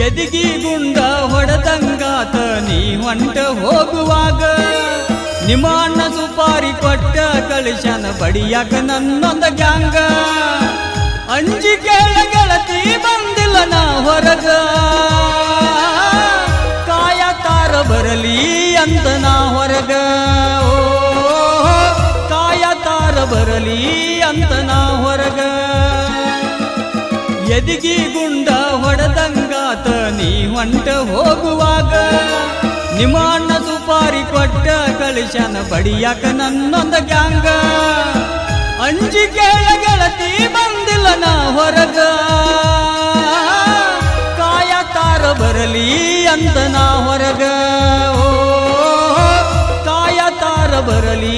ಎದಿಗಿ ಗುಂಡ ಹೊಡೆದಂಗಾತ ನೀ ಹೊಂಟ ಹೋಗುವಾಗ ನಿಮ್ಮ ಅಣ್ಣ ಸುಪಾರಿ ಕೊಟ್ಟ ಕಳಿಶನ ಬಡಿಯಾಕ ನನ್ನೊಂದ ಗ್ಯಾಂಗ. ಅಂಜಿ ಕೇಳ ಗೆಳತಿ ಬಂದಿಲ್ಲ ನಾ ಹೊರಗ. ಕಾಯ ತಾರ ಬರಲಿ ಅಂತ ನಾ ಹೊರಗ. ಓ, ಕಾಯ ತಾರ ಬರಲಿ ಅಂತ ನಾ ಹೊರಗ. ಎದಿಗಿ ಗುಂಡ ಹೊಂಟ ಹೋಗುವಾಗ ನಿಮ್ಮ ಅಣ್ಣ ಸುಪಾರಿ ಕೊಟ್ಟ ಕಳಿಶನ ಬಡಿಯಾಕ ನನ್ನೊಂದು ಗ್ಯಾಂಗ. ಅಂಜಿ ಕೇಳ ಗೆಳತಿ ಬಂದಿಲ್ಲ ನಾ ಹೊರಗ. ಕಾಯ ತಾರ ಬರಲಿ ಅಂತ ನಾ ಹೊರಗ. ಓ ಕಾಯ ತಾರ ಬರಲಿ